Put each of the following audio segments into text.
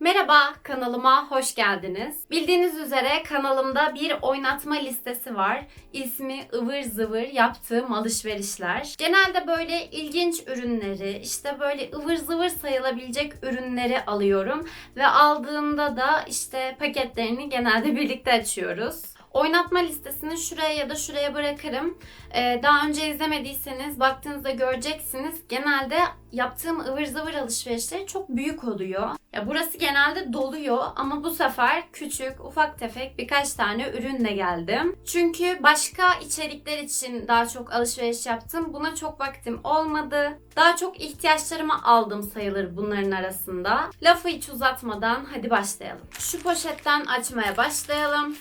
Merhaba, kanalıma hoş geldiniz. Bildiğiniz üzere kanalımda bir oynatma listesi var. İsmi ıvır zıvır yaptığım alışverişler. Genelde böyle ilginç ürünleri, işte böyle ıvır zıvır sayılabilecek ürünleri alıyorum. Ve aldığımda da işte paketlerini genelde birlikte açıyoruz. Oynatma listesini şuraya ya da şuraya bırakırım. Ee, daha önce izlemediyseniz baktığınızda göreceksiniz. Genelde yaptığım ıvır zıvır alışverişleri çok büyük oluyor. Ya burası genelde doluyor ama bu sefer küçük, ufak tefek birkaç tane ürünle geldim. Çünkü başka içerikler için daha çok alışveriş yaptım. Buna çok vaktim olmadı. Daha çok ihtiyaçlarımı aldım sayılır bunların arasında. Lafı hiç uzatmadan hadi başlayalım. Şu poşetten açmaya başlayalım.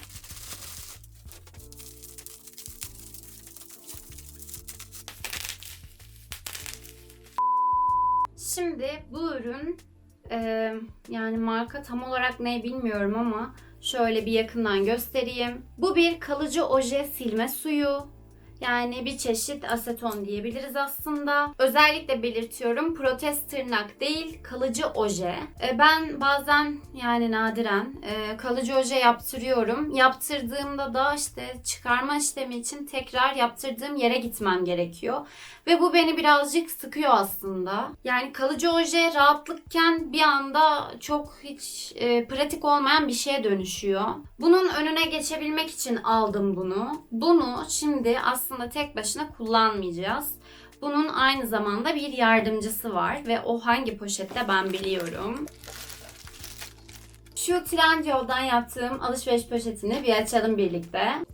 Şimdi bu ürün e, yani marka tam olarak ne bilmiyorum ama şöyle bir yakından göstereyim. Bu bir kalıcı oje silme suyu. Yani bir çeşit aseton diyebiliriz aslında. Özellikle belirtiyorum protez tırnak değil kalıcı oje. E, ben bazen yani nadiren e, kalıcı oje yaptırıyorum. Yaptırdığımda da işte çıkarma işlemi için tekrar yaptırdığım yere gitmem gerekiyor. Ve bu beni birazcık sıkıyor aslında. Yani kalıcı oje rahatlıkken bir anda çok hiç e, pratik olmayan bir şeye dönüşüyor. Bunun önüne geçebilmek için aldım bunu. Bunu şimdi aslında tek başına kullanmayacağız. Bunun aynı zamanda bir yardımcısı var ve o hangi poşette ben biliyorum. Şu Trendyol'dan yaptığım alışveriş poşetini bir açalım birlikte.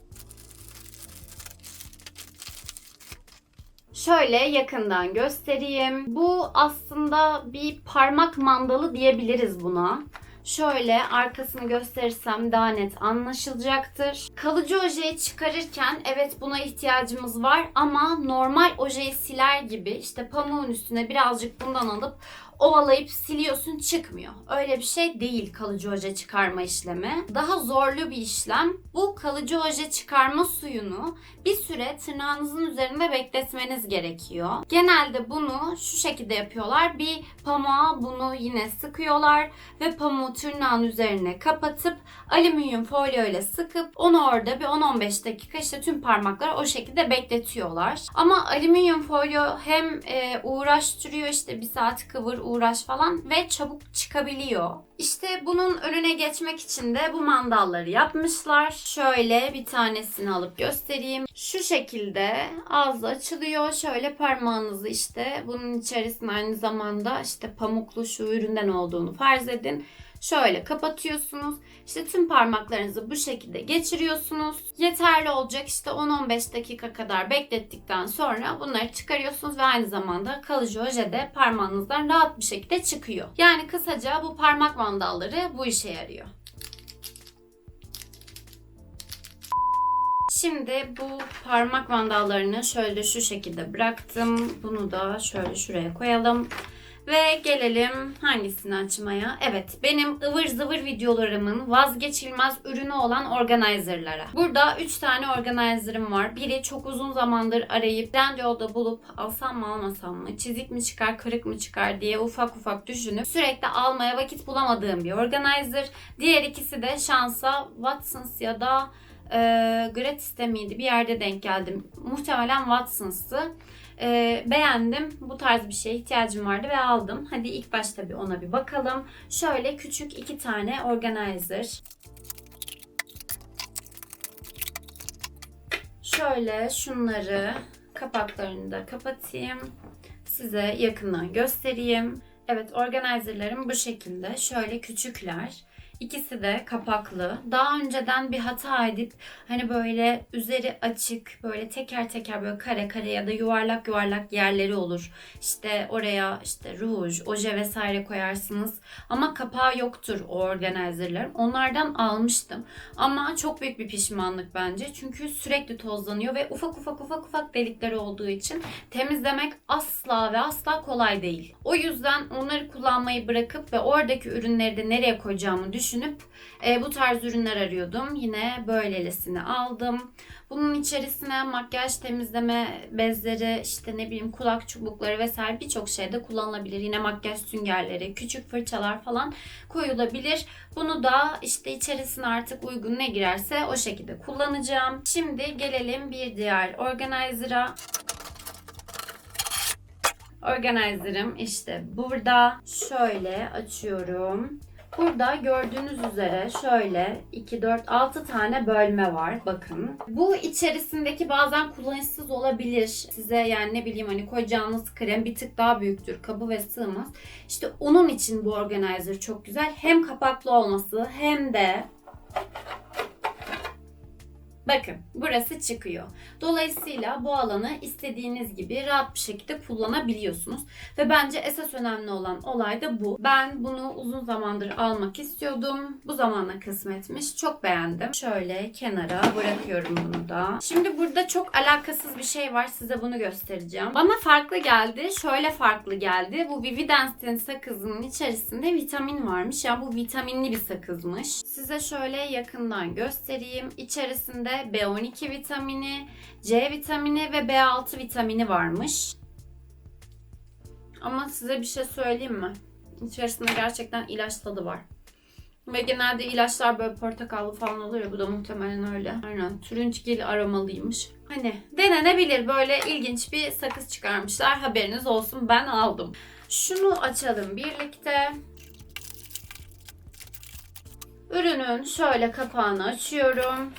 Şöyle yakından göstereyim. Bu aslında bir parmak mandalı diyebiliriz buna. Şöyle arkasını gösterirsem daha net anlaşılacaktır. Kalıcı ojeyi çıkarırken evet buna ihtiyacımız var ama normal ojeyi siler gibi işte pamuğun üstüne birazcık bundan alıp ovalayıp siliyorsun çıkmıyor. Öyle bir şey değil kalıcı oje çıkarma işlemi. Daha zorlu bir işlem. Bu kalıcı oje çıkarma suyunu bir süre tırnağınızın üzerinde bekletmeniz gerekiyor. Genelde bunu şu şekilde yapıyorlar. Bir pamuğa bunu yine sıkıyorlar ve pamuğu tırnağın üzerine kapatıp alüminyum folyo ile sıkıp onu orada bir 10-15 dakika işte tüm parmaklar o şekilde bekletiyorlar. Ama alüminyum folyo hem e, uğraştırıyor işte bir saat kıvır uğraş falan ve çabuk çıkabiliyor. İşte bunun önüne geçmek için de bu mandalları yapmışlar. Şöyle bir tanesini alıp göstereyim. Şu şekilde ağzı açılıyor. Şöyle parmağınızı işte bunun içerisinde aynı zamanda işte pamuklu şu üründen olduğunu farz edin. Şöyle kapatıyorsunuz. İşte tüm parmaklarınızı bu şekilde geçiriyorsunuz. Yeterli olacak işte 10-15 dakika kadar beklettikten sonra bunları çıkarıyorsunuz ve aynı zamanda kalıcı oje de parmağınızdan rahat bir şekilde çıkıyor. Yani kısaca bu parmak mandalları bu işe yarıyor. Şimdi bu parmak vandallarını şöyle şu şekilde bıraktım. Bunu da şöyle şuraya koyalım. Ve gelelim hangisini açmaya? Evet benim ıvır zıvır videolarımın vazgeçilmez ürünü olan organizerlara. Burada 3 tane organizerım var. Biri çok uzun zamandır arayıp Trendyol'da bulup alsam mı almasam mı, çizik mi çıkar, kırık mı çıkar diye ufak ufak düşünüp sürekli almaya vakit bulamadığım bir organizer. Diğer ikisi de şansa Watsons ya da e, Gratis'te miydi? Bir yerde denk geldim. Muhtemelen Watsons'tı. E, beğendim. Bu tarz bir şeye ihtiyacım vardı ve aldım. Hadi ilk başta bir ona bir bakalım. Şöyle küçük iki tane organizer. Şöyle şunları kapaklarını da kapatayım. Size yakından göstereyim. Evet organizerlarım bu şekilde. Şöyle küçükler. İkisi de kapaklı. Daha önceden bir hata edip hani böyle üzeri açık böyle teker teker böyle kare kare ya da yuvarlak yuvarlak yerleri olur. İşte oraya işte ruj, oje vesaire koyarsınız. Ama kapağı yoktur o organizerlerin. Onlardan almıştım. Ama çok büyük bir pişmanlık bence. Çünkü sürekli tozlanıyor ve ufak ufak ufak ufak delikleri olduğu için temizlemek asla ve asla kolay değil. O yüzden onları kullanmayı bırakıp ve oradaki ürünleri de nereye koyacağımı düşünüyorum düşünüp e, bu tarz ürünler arıyordum. Yine böylelesini aldım. Bunun içerisine makyaj temizleme bezleri, işte ne bileyim kulak çubukları vesaire birçok şeyde kullanılabilir. Yine makyaj süngerleri, küçük fırçalar falan koyulabilir. Bunu da işte içerisine artık uygun ne girerse o şekilde kullanacağım. Şimdi gelelim bir diğer organizer'a. Organizer'ım işte burada. Şöyle açıyorum. Burada gördüğünüz üzere şöyle 2, 4, 6 tane bölme var. Bakın. Bu içerisindeki bazen kullanışsız olabilir. Size yani ne bileyim hani koyacağınız krem bir tık daha büyüktür. Kabı ve sığmaz. İşte onun için bu organizer çok güzel. Hem kapaklı olması hem de Bakın burası çıkıyor. Dolayısıyla bu alanı istediğiniz gibi rahat bir şekilde kullanabiliyorsunuz. Ve bence esas önemli olan olay da bu. Ben bunu uzun zamandır almak istiyordum. Bu zamana kısmetmiş. Çok beğendim. Şöyle kenara bırakıyorum bunu da. Şimdi burada çok alakasız bir şey var. Size bunu göstereceğim. Bana farklı geldi. Şöyle farklı geldi. Bu Vividense'in sakızının içerisinde vitamin varmış. Yani bu vitaminli bir sakızmış. Size şöyle yakından göstereyim. İçerisinde B12 vitamini, C vitamini ve B6 vitamini varmış. Ama size bir şey söyleyeyim mi? İçerisinde gerçekten ilaç tadı var. Ve genelde ilaçlar böyle portakallı falan oluyor. Bu da muhtemelen öyle. Aynen. Turunçgil aromalıymış. Hani denenebilir. Böyle ilginç bir sakız çıkarmışlar. Haberiniz olsun. Ben aldım. Şunu açalım birlikte. Ürünün şöyle kapağını açıyorum.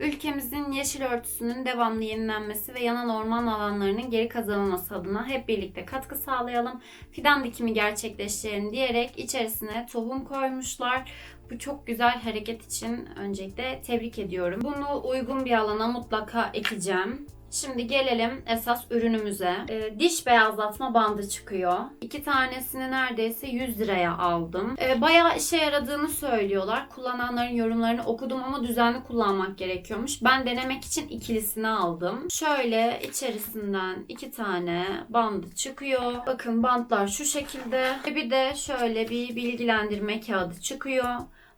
Ülkemizin yeşil örtüsünün devamlı yenilenmesi ve yanan orman alanlarının geri kazanılması adına hep birlikte katkı sağlayalım. Fidan dikimi gerçekleştirelim diyerek içerisine tohum koymuşlar. Bu çok güzel hareket için öncelikle tebrik ediyorum. Bunu uygun bir alana mutlaka ekeceğim. Şimdi gelelim esas ürünümüze. Ee, diş beyazlatma bandı çıkıyor. İki tanesini neredeyse 100 liraya aldım. Ee, bayağı işe yaradığını söylüyorlar. Kullananların yorumlarını okudum ama düzenli kullanmak gerekiyormuş. Ben denemek için ikilisini aldım. Şöyle içerisinden iki tane bandı çıkıyor. Bakın bantlar şu şekilde. Bir de şöyle bir bilgilendirme kağıdı çıkıyor.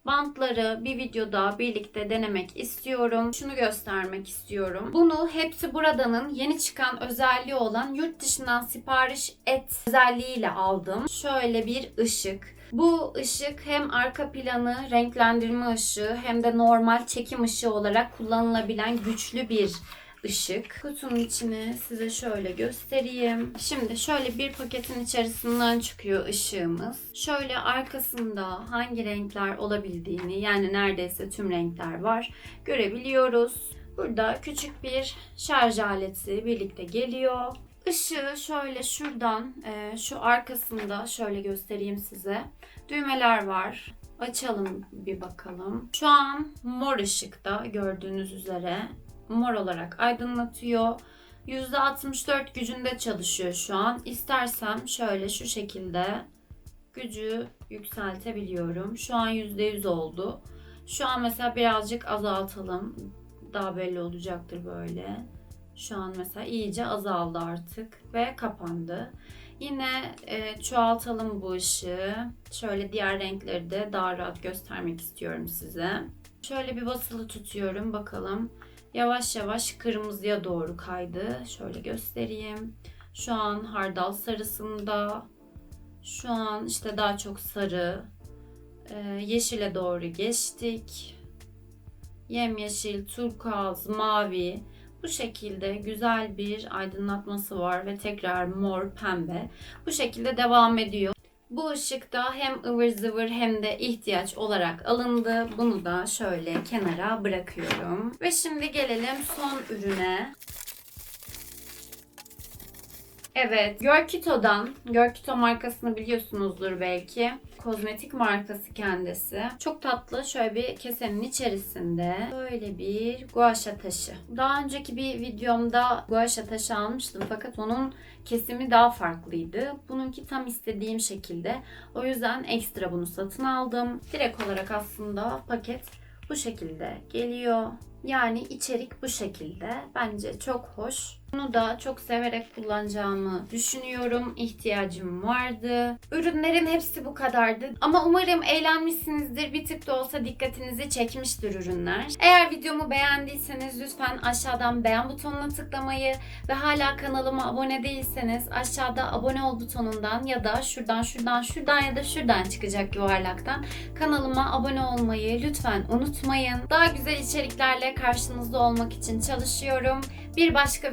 Bantları bir videoda birlikte denemek istiyorum. Şunu göstermek istiyorum. Bunu hepsi buradanın yeni çıkan özelliği olan yurt dışından sipariş et özelliğiyle aldım. Şöyle bir ışık. Bu ışık hem arka planı renklendirme ışığı hem de normal çekim ışığı olarak kullanılabilen güçlü bir ışık. Kutunun içini size şöyle göstereyim. Şimdi şöyle bir paketin içerisinden çıkıyor ışığımız. Şöyle arkasında hangi renkler olabildiğini yani neredeyse tüm renkler var görebiliyoruz. Burada küçük bir şarj aleti birlikte geliyor. Işığı şöyle şuradan e, şu arkasında şöyle göstereyim size. Düğmeler var. Açalım bir bakalım. Şu an mor ışıkta gördüğünüz üzere mor olarak aydınlatıyor. %64 gücünde çalışıyor şu an. İstersem şöyle şu şekilde gücü yükseltebiliyorum. Şu an %100 oldu. Şu an mesela birazcık azaltalım. Daha belli olacaktır böyle. Şu an mesela iyice azaldı artık ve kapandı. Yine e, çoğaltalım bu ışığı. Şöyle diğer renkleri de daha rahat göstermek istiyorum size. Şöyle bir basılı tutuyorum bakalım. Yavaş yavaş kırmızıya doğru kaydı. Şöyle göstereyim. Şu an hardal sarısında. Şu an işte daha çok sarı. Ee, yeşile doğru geçtik. Yemyeşil, turkuaz, mavi. Bu şekilde güzel bir aydınlatması var ve tekrar mor, pembe. Bu şekilde devam ediyor. Bu ışık da hem ıvır zıvır hem de ihtiyaç olarak alındı. Bunu da şöyle kenara bırakıyorum. Ve şimdi gelelim son ürüne. Evet, Görkito'dan, Görkito markasını biliyorsunuzdur belki. Kozmetik markası kendisi. Çok tatlı şöyle bir kesenin içerisinde böyle bir guaşa taşı. Daha önceki bir videomda guaşa taşı almıştım fakat onun kesimi daha farklıydı. Bununki tam istediğim şekilde. O yüzden ekstra bunu satın aldım. Direkt olarak aslında paket bu şekilde geliyor. Yani içerik bu şekilde. Bence çok hoş. Bunu da çok severek kullanacağımı düşünüyorum. İhtiyacım vardı. Ürünlerin hepsi bu kadardı. Ama umarım eğlenmişsinizdir. Bir tık da olsa dikkatinizi çekmiştir ürünler. Eğer videomu beğendiyseniz lütfen aşağıdan beğen butonuna tıklamayı ve hala kanalıma abone değilseniz aşağıda abone ol butonundan ya da şuradan şuradan şuradan ya da şuradan çıkacak yuvarlaktan kanalıma abone olmayı lütfen unutmayın. Daha güzel içeriklerle karşınızda olmak için çalışıyorum. Bir başka